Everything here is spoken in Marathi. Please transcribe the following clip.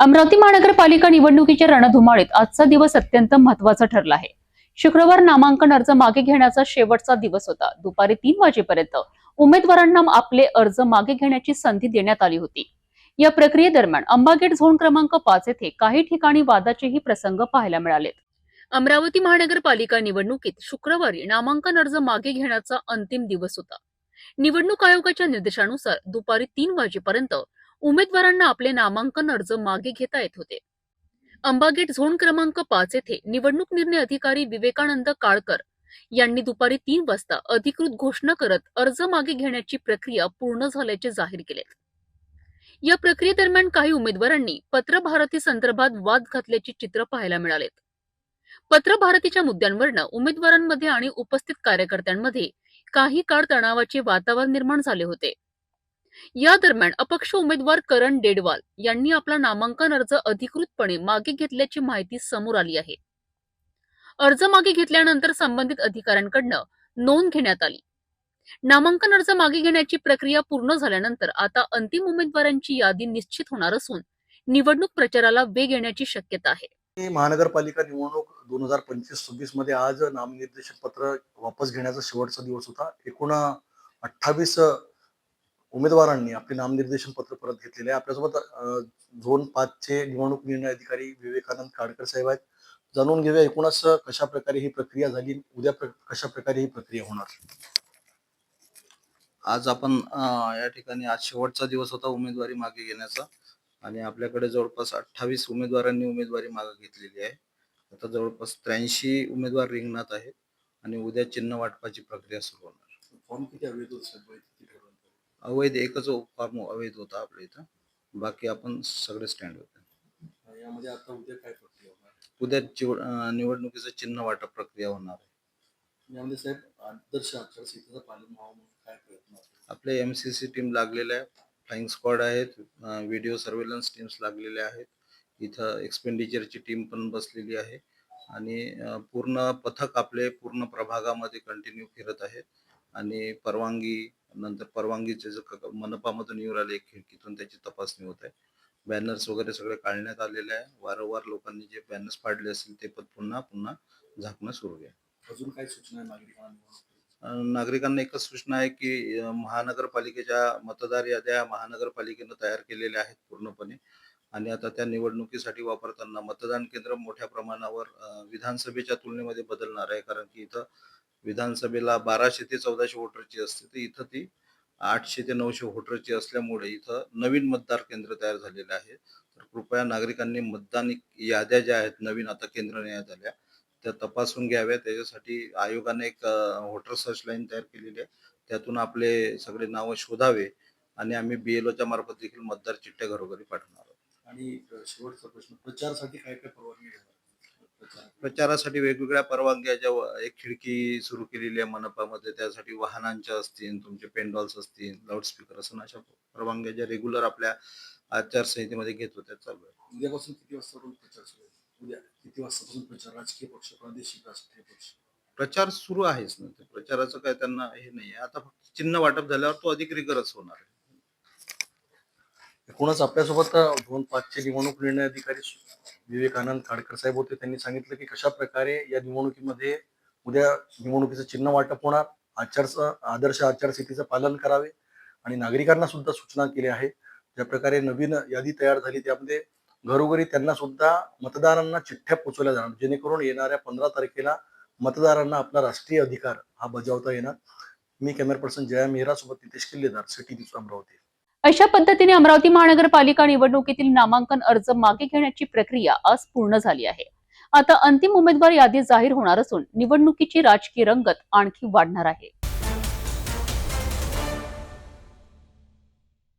अमरावती महानगरपालिका निवडणुकीच्या रणधुमाळीत आजचा दिवस अत्यंत महत्त्वाचा ठरला आहे. शुक्रवार नामांकन अर्ज मागे घेण्याचा शेवटचा दिवस होता. दुपारी तीन वाजेपर्यंत उमेदवारांना आपले अर्ज मागे घेण्याची संधी देण्यात आली होती. या प्रक्रियेदरम्यान अंबागेट झोन क्रमांक पाच येथे काही ठिकाणी वादाचेही प्रसंग पाहायला मिळालेत. अमरावती महानगरपालिका निवडणुकीत शुक्रवारी नामांकन अर्ज मागे घेण्याचा अंतिम दिवस होता. निवडणूक आयोगाच्या निर्देशानुसार दुपारी तीन वाजेपर्यंत उमेदवारांना आपले नामांकन अर्ज मागे घेता येत होते. अंबागेट झोन क्रमांक पाच येथे निवडणूक निर्णय अधिकारी विवेकानंद काळकर यांनी दुपारी तीन वाजता अधिकृत घोषणा करत अर्ज मागे घेण्याची प्रक्रिया पूर्ण झाल्याचे जाहीर केलेत. या प्रक्रियेदरम्यान काही उमेदवारांनी पत्रभारती संदर्भात वाद घातल्याची चित्र पाहायला मिळालेत. पत्रभारतीच्या मुद्द्यांवरनं उमेदवारांमध्ये आणि उपस्थित कार्यकर्त्यांमध्ये काही काळ तणावाचे वातावरण निर्माण झाले होते. या दरम्यान अपक्ष उमेदवार करण डेडवाल यांनी आपला नामांकन अर्ज अधिकृतपणे मागे घेतल्याची माहिती समोर आली आहे. अर्ज मागे घेतल्यानंतर संबंधित अधिकाऱ्यांकडनं नोंद घेण्यात आली. नामांकन अर्ज मागे घेण्याची प्रक्रिया पूर्ण झाल्यानंतर आता अंतिम उमेदवारांची यादी निश्चित होणार असून निवडणूक प्रचाराला वेग येण्याची शक्यता आहे. महानगरपालिका निवडणूक दोन हजार पंचवीस सव्वीसमध्ये आज नामनिर्देशन पत्र वापस घेण्याचा शेवटचा दिवस होता. एकूण अठ्ठावीस उमेदवारांनी आपले नामनिर्देशन पत्र परत घेतलेले आहे. आपल्यासोबत झोन पाचचे निवडणूक निर्णय अधिकारी विवेकानंद काडकर साहेब आहेत. जाणून घेऊया एकूणच कशा प्रकारे ही प्रक्रिया झाली उद्या प्र- कशा प्रकारे ही प्रक्रिया होणार? आज आपण या ठिकाणी आज शेवटचा दिवस होता उमेदवारी मागे घेण्याचा आणि आपल्याकडे जवळपास अठ्ठावीस उमेदवारांनी उमेदवारी मागे घेतलेली आहे. आता जवळपास त्र्याऐंशी उमेदवार रिंगणात आहेत आणि उद्या चिन्ह वाटपाची प्रक्रिया सुरू होणार. फॉर्म किती होते अवैध एकच फॉर्म अवैध होता आपल्या इथं. बाकी आपण सगळे स्टँड होते यामध्ये आता उद्या काय प्रक्रिया होणार? उद्या चिव- अं, निवडणुकीचं चिन्ह वाटप प्रक्रिया होणार आहे. यामध्ये साहेब आदर्श आचारसंहितेचं पालन व्हावं म्हणून काय प्रयत्न आपले एम सी सी टीम लागलेल्या आहे फ्लाइंग स्क्वॉड आहेत. व्हिडिओ सर्वेलन्स टीम्स लागलेल्या आहेत. इथं एक्सपेंडिचरची टीम पण बसलेली आहे. आणि अं, पूर्ण पथक आपले पूर्ण प्रभागामध्ये कंटिन्यू फिरत आहेत. आणि परवानगी नंतर परवानगीचे जे मनपामधून येऊ राहिले खिडकीतून त्याची तपासणी होत आहे. बॅनर्स वगैरे सगळे काढण्यात आलेले आहे. वारंवार लोकांनी जे बॅनर्स पाडले असतील ते पण पुन्हा पुन्हा झाकणं सुरू आहे अजून काय सूचना नागरिकांना? नागरिकांना एकच सूचना आहे की महानगरपालिकेच्या मतदार याद्या महानगरपालिकेनं तयार केलेल्या आहेत पूर्णपणे. आणि आता त्या निवडणुकीसाठी वापरताना मतदान केंद्र मोठ्या प्रमाणावर विधानसभेच्या तुलनेमध्ये बदलणार आहे. कारण की इथं विधानसभेला बाराशे ते चौदाशे वोटरची असते. तर इथं ती आठशे ते नऊशे वोटरची असल्यामुळे इथं नवीन मतदार केंद्र तयार झालेले आहे. तर कृपया नागरिकांनी मतदान याद्या ज्या आहेत नवीन आता केंद्र न्याय झाल्या त्या तपासून घ्याव्या त्याच्यासाठी आयोगाने एक वोटर सर्च लाईन तयार केलेली आहे. त्यातून आपले सगळे नावं शोधावे आणि आम्ही बीएलओच्या मार्फत देखील मतदार चिठ्ठ्या घरोघरी पाठवणार आहोत. आणि शेवटचा प्रश्न प्रचारासाठी काय काय परवानगी प्रचारासाठी वेगवेगळ्या परवानग्या ज्या एक खिडकी सुरू केलेली आहे मनपामध्ये त्यासाठी वाहनांच्या असतील तुमचे पेंडॉल्स असतील लाऊडस्पीकर असं अशा परवानग्या ज्या रेग्युलर आपल्या आचारसंहितेमध्ये घेत होत्या चालू आहे उद्यापासून किती वाजतापासून प्रचार सुरू आहे? उद्या किती वाजतापासून प्रचार? राजकीय पक्ष प्रादेशिक राष्ट्रीय पक्ष? प्रचार सुरू आहेच ना ते प्रचाराचं काय त्यांना हे नाही आता फक्त चिन्ह वाटप झाल्यावर तो अधिक रिगरच होणार आहे. एकूणच आपल्यासोबत दोन पाचचे निवडणूक निर्णय अधिकारी विवेकानंद खाडकर साहेब होते. त्यांनी सांगितलं की कशा प्रकारे या निवडणुकीमध्ये उद्या निवडणुकीचं चिन्ह वाटप होणार आचार आदर्श आचारसंहितेचं पालन करावे आणि नागरिकांना सुद्धा सूचना केल्या आहे ज्या प्रकारे नवीन यादी तयार झाली त्यामध्ये घरोघरी त्यांना सुद्धा मतदारांना चिठ्ठ्या पोचवल्या जाणार जेणेकरून येणाऱ्या पंधरा तारखेला मतदारांना आपला राष्ट्रीय अधिकार हा बजावता येणार. मी कॅमेरा पर्सन जया मेहरा सोबत नितेश किल्लेदार सिटी न्यूज अमरावती. अशा पद्धतीने अमरावती महानगरपालिका निवडणुकीतील नामांकन अर्ज मागे घेण्याची प्रक्रिया आज पूर्ण झाली आहे. आता अंतिम उमेदवार यादी जाहीर होणार असून निवडणुकीची राजकीय रंगत आणखी वाढणार आहे.